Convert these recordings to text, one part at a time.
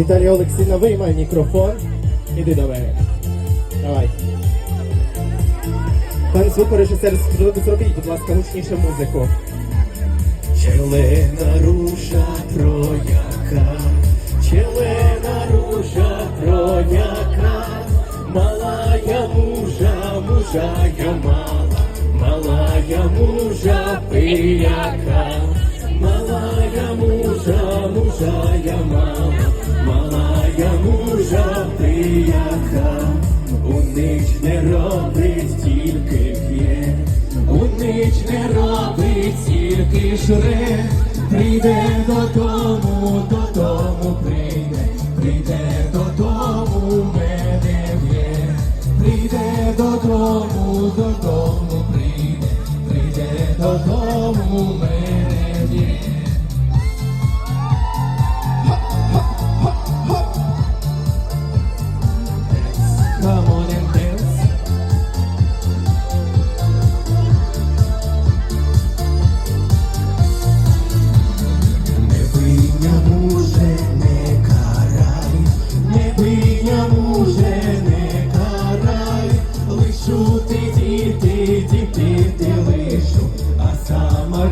Віталія Олексійовна, виймай мікрофон. Іди до мене. Давай. Пан звукорежисер, зробіть, будь ласка, гучніше музику. Челена ружа трояка, челена ружа трояка, малая мужа, мужа я мала, малая мужа пияка, малая мужа, мужа я мала, робить тільки п'є. У не робить тільки жре, прийде додому, додому ти лишу, а сама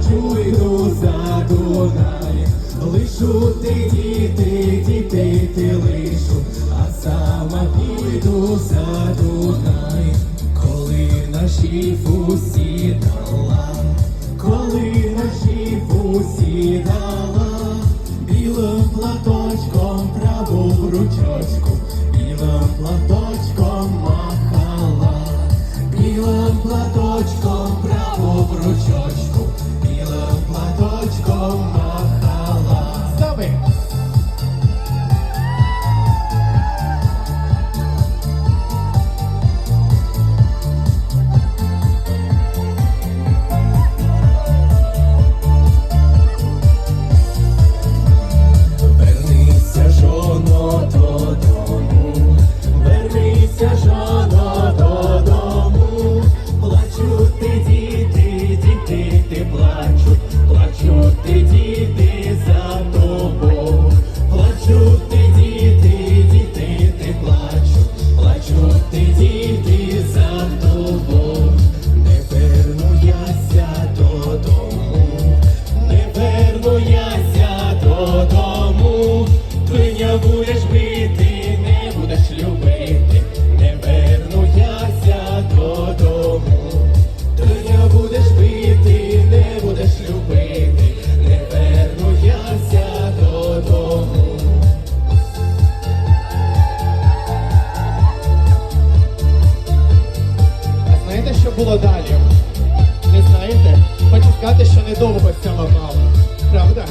за Дунай. Лишу ти діти, діти ти лишу, а сама піду за Дунай. Коли наші фусі дала, коли наші фусі дала, білим платочком праву ручочку, білим платочком сказати, що недовго ця мала. Правда?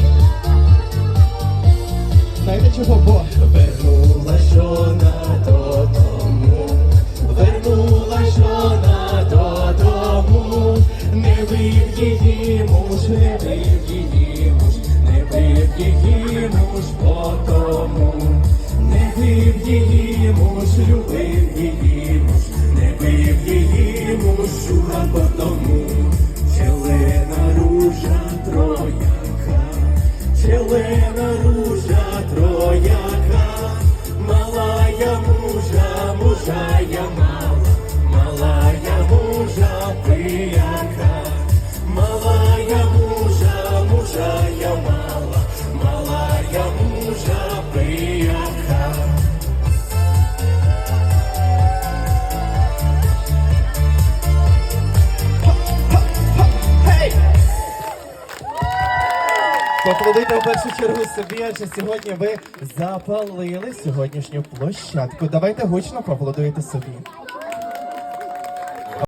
Знаєте чого? Бо вернула жона додому, вернула жона додому, не бив її муж, не бив її муж, не бив її муж потому, не бив її муж, любив її я мала, малая мужа пияка, Поплодуйте в першу чергу собі, адже сьогодні ви запалили сьогоднішню площадку. Давайте гучно поаплодуйте собі.